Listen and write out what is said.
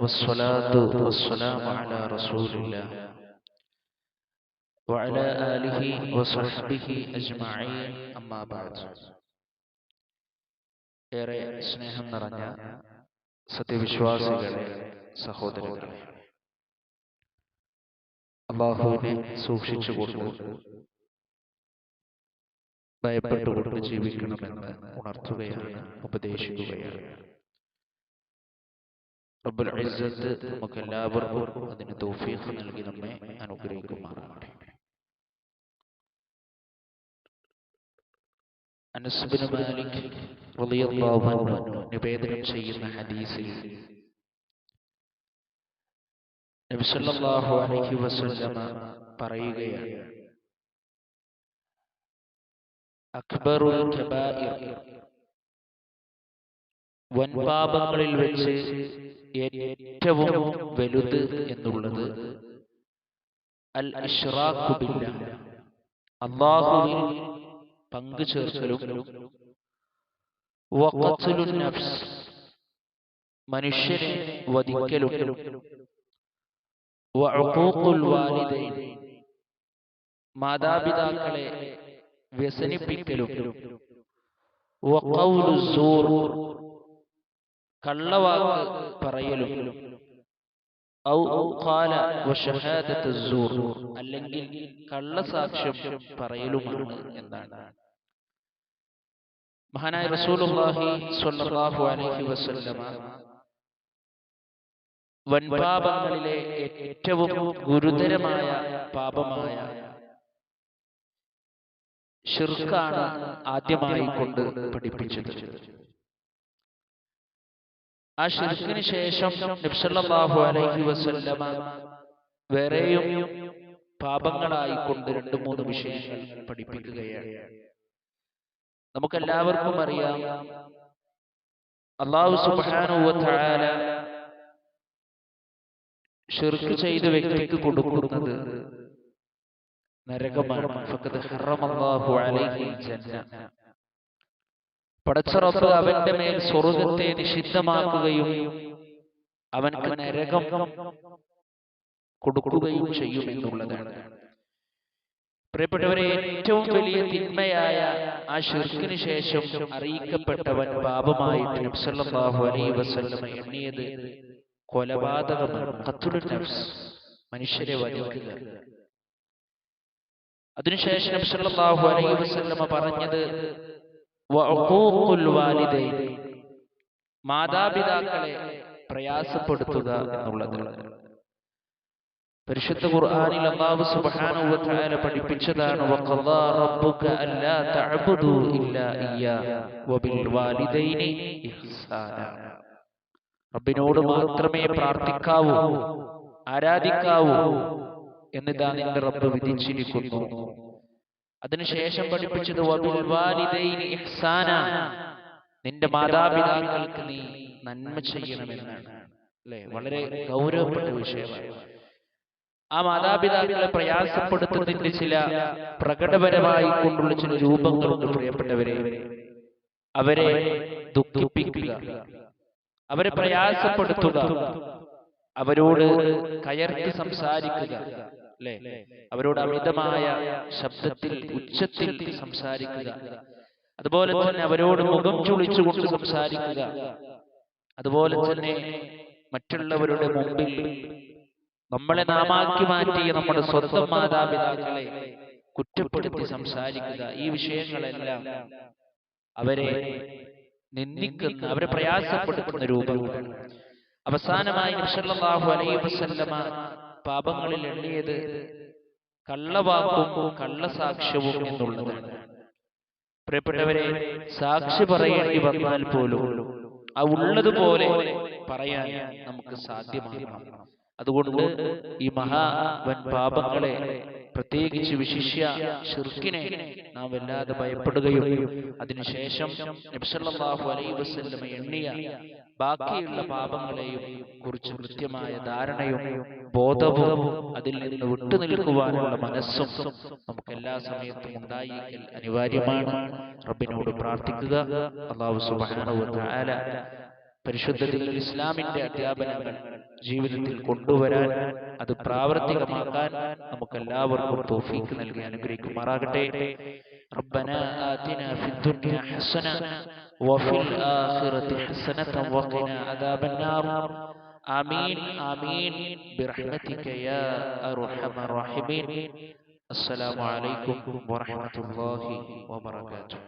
والصلاة والسلام على رسول الله وعلى آله وصحبه أجمعين أما بعد ഏറെ സ്നേഹം നിറഞ്ഞ സത്യവിശ്വാസികളെ സഹോദരങ്ങളെ അള്ളാഹുവിനെ സൂക്ഷിച്ചുകൊണ്ട് ഭയപ്പെട്ടുകൊണ്ട് ജീവിക്കണമെന്ന് ഉണർത്തുകയാണ് ഉപദേശിക്കുകയാണ് റബ്ബുൽ ഇസ്സത്ത് നമുക്ക് എല്ലാവർക്കും അതിന് തൗഫീഖ് നൽകി നമ്മെ അനുഗ്രഹിക്കുമാറാകട്ടെ. അനസ് ബിൻ മാലിക് റളിയല്ലാഹു അൻഹു നിവേദനം ചെയ്യുന്ന ഹദീസിൽ നബി സല്ലല്ലാഹു അലൈഹി വസല്ലമ പറയുകയാണ്. അക്ബറുൽ കബായിർ. വൻപാപങ്ങളിൽ വെച്ച് ഏറ്റവും വലുത് എന്നുള്ളത് അൽ ഇഷ്റാഖു ബില്ലാഹ് അല്ലാഹുവിൽ പങ്കു മനുഷ്യനെ വധിക്കലും മാതാപിതാക്കളെ വ്യസനിപ്പിക്കലും കള്ളവാക്ക് പറയലും. അല്ലെങ്കിൽ കള്ളസാക്ഷ്യം പറയലുമാണ് എന്നാണ്. മഹാനായ റസൂലുള്ളാഹി സ്വല്ലല്ലാഹു അലൈഹി വസല്ലമ വൻപാപങ്ങളിലെ ഏറ്റവും ഗുരുതരമായ പാപമായ ഷിർക്കാണ് ആദ്യമായി കൊണ്ട് പഠിപ്പിച്ചത്. ആ ഷിർക്കിന് ശേഷം നബ്സല്ലാഹു അലൈഹി വസല്ലമ വേറെയും പാപങ്ങളായി കൊണ്ട് രണ്ട് മൂന്ന് വിശേഷങ്ങൾ പഠിപ്പിക്കുകയാണ്. നമുക്കെല്ലാവർക്കും അറിയാം അള്ളാഹു സുബ്ഹാനഹു വതആല ഷിർക്ക് ചെയ്ത വ്യക്തിക്ക് കൊടുക്കുന്നത് നരകമാണ്. ജന്ന. പടച്ചറപ്പ് അവന്റെ മേൽ സ്വർഗത്തെ നിഷിദ്ധമാക്കുകയും അവൻക്ക് നരകം കൊടുക്കുകയും ചെയ്യും എന്നുള്ളതാണ്. പ്രിയപ്പെട്ടവരെ ഏറ്റവും വലിയ തിന്മയായ ആ ഷിർക്കിന് ശേഷം അറിയിക്കപ്പെട്ടവൻ പാപമായിട്ട് നബ്സല്ലാഹു അലൈഹി വസല്ലമ എണ്ണിയത് കൊലപാതകമാണ്. നഫ്സ് മനുഷ്യരെ വധിക്കുക. അതിനുശേഷം നബ്സല്ലാഹു അലൈഹി വസല്ലമ പറഞ്ഞത് മാതാപിതാക്കളെ പ്രയാസപ്പെടുത്തുക എന്നുള്ളത്. പരിശുദ്ധ ഖുർആനിൽ അല്ലാഹു സുബ്ഹാനഹു വ തആല പഠിപ്പിച്ചതാണ് വഖദാ റബ്ബുക അല്ലാ തഅബുദു ഇല്ലാ ഇയ്യാ വബിൽ വാലിദൈനി ഇഹ്സാന. റബ്ബിനോട് മാത്രമേ പ്രാർത്ഥിക്കാവൂ ആരാധിക്കാവൂ എന്നിതാ നിന്റെ റബ്ബ് വിധിച്ചിരിക്കുന്നു. അതിനുശേഷം പഠിപ്പിച്ചത് നിന്റെ മാതാപിതാക്കൾക്ക് നീ നന്മ ചെയ്യണമെന്നാണ് അല്ലെ? വളരെ ഗൗരവപ്പെട്ട വിഷയമാണ്. ആ മാതാപിതാക്കളെ പ്രയാസപ്പെടുത്തുന്നതിന്റെ ചില പ്രകടപരമായി കൊണ്ടുള്ള ചില രൂപങ്ങളുണ്ട് പ്രിയപ്പെട്ടവരെ. അവരെ ദുഃഖിപ്പിക്കുക. അവരെ പ്രയാസപ്പെടുത്തുക. അവരോട് കയർത്തി സംസാരിക്കുക. അല്ലെ? അവരോട് അമിതമായ ശബ്ദത്തിൽ ഉച്ചത്തിൽ സംസാരിക്കുക. അതുപോലെ തന്നെ അവരോട് മുഖം ചുളിച്ചുകൊണ്ട് സംസാരിക്കുക. അതുപോലെ തന്നെ മറ്റുള്ളവരുടെ മുമ്പിൽ നമ്മളെ നാമാക്കി മാറ്റിയ നമ്മുടെ സ്വന്തം മാതാപിതാക്കളെ കുറ്റപ്പെടുത്തി സംസാരിക്കുക. ഈ വിഷയങ്ങളെല്ലാം അവരെ നിന്ദിക്കുന്ന അവരെ പ്രയാസപ്പെടുത്തുന്ന രൂപമാണ് അവസാനമായി അലൈഹി വസല്ലമ പാപങ്ങളിൽ എണ്ണിയത് കള്ളവാക്കും കള്ളസാക്ഷ്യവും എന്നുള്ളതാണ്. പ്രിയപ്പെട്ടവരെ സാക്ഷി പറയേണ്ടി വന്നാൽ പോലും ആ ഉള്ളതുപോലെ പറയാൻ നമുക്ക് സാധ്യമാകണം. അതുകൊണ്ട് ഈ മഹാ വൻ പാപങ്ങളെ പ്രത്യേകിച്ച് വിശിഷ്യ ഷിർക്കിനെ നാം വല്ലാതെ ഭയപ്പെടുകയും അതിനുശേഷം നബ്സല്ലാഹു അലൈ വസല്ലമ എണ്ണിയ ബാക്കിയുള്ള പാപങ്ങളെയും കുറിച്ച് കൃത്യമായ ധാരണയും ബോധവും അതിൽ നിന്ന് വിട്ടുനിൽക്കുവാനുള്ള മനസ്സും നമുക്ക് എല്ലാ സമയത്തും ഉണ്ടായി അനിവാര്യമാണ്. റബ്ബിനോട് പ്രാർത്ഥിക്കുക. അള്ളാഹു സുബ്ഹാനഹു വ തആല പരിശുദ്ധതയിൽ ഇസ്ലാമിന്റെ അധ്യാപനങ്ങൾ ജീവിതത്തിൽ കൊണ്ടുവരാൻ അത് പ്രാവർത്തികമാക്കാൻ നമുക്ക് എല്ലാവർക്കും തോഫീക്ക് നൽകി അനുഗ്രഹിക്കുമാറാകട്ടെ ربنا آتنا في الدنيا حسنة وفي الآخرة حسنة وقنا عذاب النار آمين آمين برحمتك يا أرحم الراحمين السلام عليكم ورحمة الله وبركاته